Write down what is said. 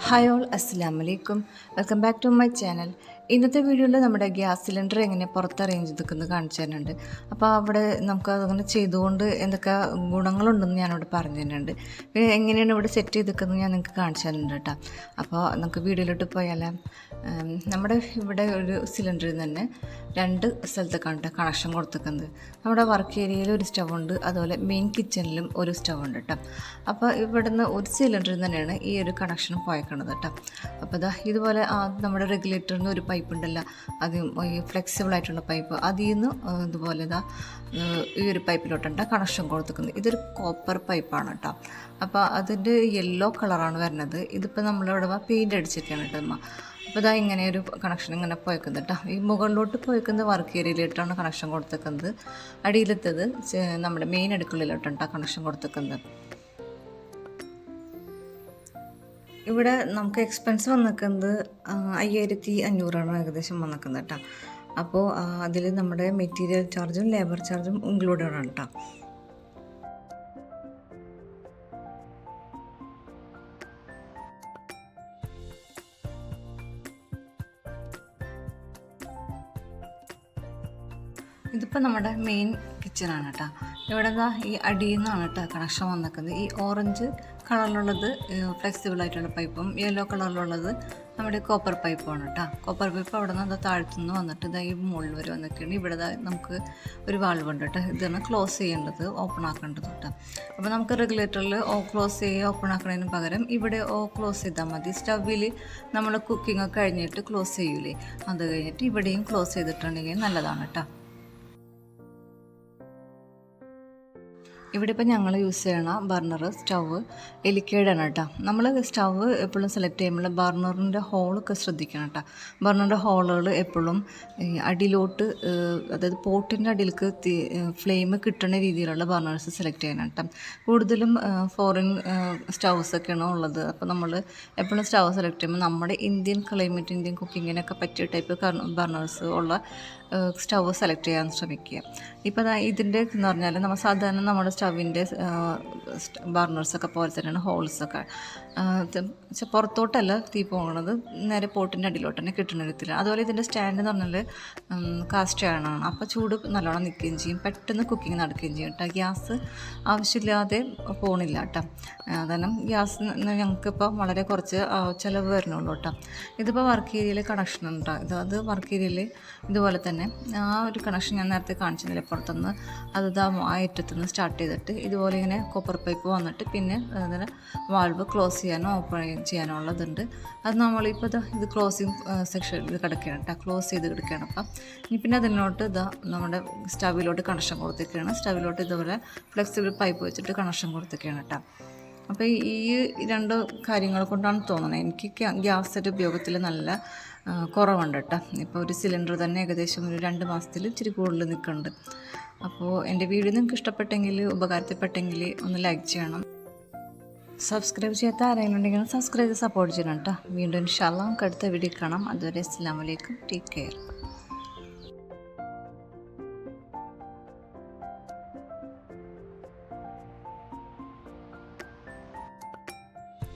Hi all അസ്സാം വലൈക്കും welcome back to my channel ഇന്നത്തെ വീഡിയോയിൽ നമ്മുടെ ഗ്യാസ് സിലിണ്ടർ എങ്ങനെ പുറത്ത് അറേഞ്ച് ചെയ്തിരിക്കുന്നത് കാണിച്ചു തരുന്നുണ്ട്. അപ്പോൾ അവിടെ നമുക്ക് അതങ്ങനെ ചെയ്തുകൊണ്ട് എന്തൊക്കെ ഗുണങ്ങളുണ്ടെന്ന് ഞാനിവിടെ പറഞ്ഞു തരുന്നുണ്ട്. പിന്നെ എങ്ങനെയാണ് ഇവിടെ സെറ്റ് ചെയ്തിരിക്കുന്നത് ഞാൻ നിങ്ങൾക്ക് കാണിച്ചു തരുന്നുണ്ട് കേട്ടോ. അപ്പോൾ നമുക്ക് വീഡിയോയിലോട്ട് പോയാൽ നമ്മുടെ ഇവിടെ ഒരു സിലിണ്ടറിൽ തന്നെ രണ്ട് സ്ഥലത്തേക്കാണ് കണക്ഷൻ കൊടുത്തിരിക്കുന്നത്. നമ്മുടെ വർക്ക് ഏരിയയിൽ ഒരു സ്റ്റവ് ഉണ്ട് അതുപോലെ മെയിൻ കിച്ചണിലും ഒരു സ്റ്റവ് ഉണ്ട് കേട്ടോ. അപ്പോൾ ഇവിടുന്ന് ഒരു സിലിണ്ടറിൽ തന്നെയാണ് ഈ ഒരു കണക്ഷൻ പോയേക്കണത് കേട്ടോ. അപ്പോൾ ഇതാ ഇതുപോലെ നമ്മുടെ റെഗുലേറ്ററിന് ഒരു പൈപ്പ് ഉണ്ടല്ലോ അത് ഈ ഫ്ലെക്സിബിൾ ആയിട്ടുള്ള പൈപ്പ്. അതിൽ നിന്ന് ഇതുപോലെ ഇതാ ഈ ഒരു പൈപ്പിലോട്ടാണ് കണക്ഷൻ കൊടുത്തിരിക്കുന്നത്. ഇതൊരു കോപ്പർ പൈപ്പാണ് കേട്ടോ അപ്പോൾ അതിന്റെ യെല്ലോ കളറാണ് വരുന്നത്. ഇതിപ്പോൾ നമ്മളിവിടെ പെയിന്റ് അടിച്ചിരിക്കുകയാണ് കേട്ടോ അമ്മ അപ്പോൾ ഇതാ ഇങ്ങനെ ഒരു കണക്ഷൻ ഇങ്ങനെ പോയിക്കുന്നത് കേട്ടോ ഈ മുകളിലോട്ട് പോയിക്കുന്നത് വർക്ക് ഏരിയയിലോട്ടാണ് കണക്ഷൻ കൊടുത്തേക്കുന്നത് അടിയിലത്തത് നമ്മുടെ മെയിൻ അടുക്കളയിലോട്ടാണ് കണക്ഷൻ കൊടുത്തേക്കുന്നത് ഇവിടെ നമുക്ക് എക്സ്പെൻസ് വന്നിക്കുന്നത് അയ്യായിരത്തി അഞ്ഞൂറാണ് ഏകദേശം വന്നിക്കുന്നത് കേട്ടോ. അപ്പോൾ അതിൽ നമ്മുടെ മെറ്റീരിയൽ ചാർജും ലേബർ ചാർജും ഇൻക്ലൂഡഡ് ആണ് കേട്ടോ. ഇതിപ്പോൾ നമ്മുടെ മെയിൻ കിച്ചണാണ് കേട്ടോ. ഇവിടെ ദാ ഈ അടിയിൽ നിന്നാണ് കേട്ടോ കണക്ഷൻ വന്നിരിക്കുന്നത്. ഈ ഓറഞ്ച് കളറിലുള്ളത് ഫ്ലെക്സിബിൾ ആയിട്ടുള്ള പൈപ്പും യെല്ലോ കളറിലുള്ളത് നമ്മുടെ കോപ്പർ പൈപ്പാണ് കേട്ടോ. കോപ്പർ പൈപ്പ് അവിടെ നിന്ന് താഴ്ത്തു നിന്ന് വന്നിട്ട് ഇതാ ഈ മുകളിൽ വരെ വന്നിട്ടുണ്ട് ഇവിടെ നമുക്ക് ഒരു വാൾവ് ഉണ്ട് കേട്ടോ. ഇതാണ് ക്ലോസ് ചെയ്യേണ്ടത് ഓപ്പൺ ആക്കേണ്ടത് കേട്ടോ. അപ്പോൾ നമുക്ക് റെഗുലേറ്ററിൽ ഓ ക്ലോസ് ചെയ്യുക ഓപ്പൺ ആക്കുന്നതിന് പകരം ഇവിടെ ഓ ക്ലോസ് ചെയ്താൽ മതി. സ്റ്റവിൽ നമ്മൾ കുക്കിംഗ് ഒക്കെ കഴിഞ്ഞിട്ട് ക്ലോസ് ചെയ്യൂലേ? അത് കഴിഞ്ഞിട്ട് ഇവിടെയും ക്ലോസ് ചെയ്തിട്ടുണ്ടെങ്കിൽ നല്ലതാണ് കേട്ടോ. ഇവിടെ ഇപ്പോൾ ഞങ്ങൾ യൂസ് ചെയ്യണ ബർണർ സ്റ്റവ് എലിക്കേഡാണ് കേട്ടോ. നമ്മൾ സ്റ്റവ് എപ്പോഴും സെലക്ട് ചെയ്യുമ്പോൾ ബർണറിന്റെ ഹോളൊക്കെ ശ്രദ്ധിക്കണം കേട്ടോ. ബർണറിന്റെ ഹോളുകൾ എപ്പോഴും അടിയിലോട്ട് അതായത് പോട്ടിന്റെ അടിയിലേക്ക് ഫ്ലെയിം കിട്ടുന്ന രീതിയിലുള്ള ബർണേഴ്സ് സെലക്ട് ചെയ്യണം കേട്ടോ. കൂടുതലും ഫോറിൻ സ്റ്റൗസ് ഒക്കെയാണ് ഉള്ളത്. അപ്പോൾ നമ്മൾ എപ്പോഴും സ്റ്റവ് സെലക്ട് ചെയ്യുമ്പോൾ നമ്മുടെ ഇന്ത്യൻ ക്ലൈമറ്റ് ഇന്ത്യൻ കുക്കിങ്ങിനൊക്കെ പറ്റിയ ടൈപ്പ് ബർണേഴ്സ് ഉള്ള സ്റ്റവ് സെലക്ട് ചെയ്യാൻ ശ്രമിക്കുക. ഇപ്പോൾ ഇതിന്റെ എന്ന് പറഞ്ഞാൽ നമ്മൾ സാധാരണ നമ്മുടെ സ്റ്റവിന്റെ ബർണേഴ്സൊക്കെ പോലെ തന്നെയാണ് ഹോൾസൊക്കെ. പുറത്തോട്ടല്ല തീ പോകുന്നത് നേരെ പോട്ടിന്റെ അടിയിലോട്ട് തന്നെ കിട്ടുന്ന വിധത്തിൽ അതുപോലെ ഇതിന്റെ സ്റ്റാൻഡ് എന്ന് പറഞ്ഞാൽ കാസ്റ്റ് ആണ്. അപ്പോൾ ചൂട് നല്ലോണം നിൽക്കുകയും ചെയ്യും. പെട്ടെന്ന് കുക്കിംഗ് നടക്കുകയും ചെയ്യും കേട്ടോ. ഗ്യാസ് ആവശ്യമില്ലാതെ പോണില്ല കേട്ടോ. കാരണം ഗ്യാസ് ഞങ്ങൾക്കിപ്പോൾ വളരെ കുറച്ച് ചിലവ് വരുന്നുള്ളൂ കേട്ടോ. ഇതിപ്പോൾ വർക്ക് ഏരിയയിൽ കണക്ഷൻ ഉണ്ടോ ഇത് അത് വർക്ക് ഏരിയയിൽ ഇതുപോലെ തന്നെ ആ ഒരു കണക്ഷൻ ഞാൻ നേരത്തെ കാണിച്ചിരുന്നില്ല പുറത്തുനിന്ന്? അത് ആ ഏറ്റത്തുനിന്ന് സ്റ്റാർട്ട് ചെയ്തിട്ട് ഇതുപോലെ ഇങ്ങനെ കോപ്പർ പൈപ്പ് വന്നിട്ട് പിന്നെ അതിന് വാൾവ് ക്ലോസ് ചെയ്യാനോ ഓപ്പൺ ചെയ്യാനോ ഉള്ളതുണ്ട്. അത് നമ്മളിപ്പോൾ ഇത് ഇത് ക്ലോസിങ് സെക്ഷൻ ഇത് കിടക്കുകയാണ് കേട്ടോ ക്ലോസ് ചെയ്ത് കിടക്കുകയാണ്. അപ്പം ഇനി പിന്നെ അതിനോട്ട് ഇതാ നമ്മുടെ സ്റ്റവിലോട്ട് കണക്ഷൻ കൊടുത്തേക്കാണ്. സ്റ്റവിലോട്ട് ഇതുപോലെ ഫ്ലെക്സിബിൾ പൈപ്പ് വെച്ചിട്ട് കണക്ഷൻ കൊടുത്തേക്കാണ് കേട്ടോ അപ്പോൾ ഈ രണ്ട് കാര്യങ്ങൾ കൊണ്ടാണ് തോന്നുന്നത്. എനിക്ക് ഗ്യാസ് സെറ്റ് ഉപയോഗത്തിൽ നല്ല കുറവുണ്ട് കേട്ടോ. ഇപ്പോൾ ഒരു സിലിണ്ടർ തന്നെ ഏകദേശം ഒരു രണ്ട് മാസത്തിൽ ഇച്ചിരി കൂടുതൽ നിൽക്കുന്നുണ്ട്. അപ്പോൾ എന്റെ വീഡിയോ നിങ്ങൾക്ക് ഇഷ്ടപ്പെട്ടെങ്കിൽ ഉപകാരത്തിൽപ്പെട്ടെങ്കിൽ ഒന്ന് ലൈക്ക് ചെയ്യണം. സബ്സ്ക്രൈബ് ചെയ്യാത്ത ആരെങ്കിലും ഉണ്ടെങ്കിൽ സബ്സ്ക്രൈബ് സപ്പോർട്ട് ചെയ്യണം കേട്ടോ. വീണ്ടും ഇൻഷാല്ല നമുക്ക് അടുത്ത വീഡിയോ കാണാം. അതുവരെ അസ്സാം വലൈക്കും ടേക്ക് കെയർ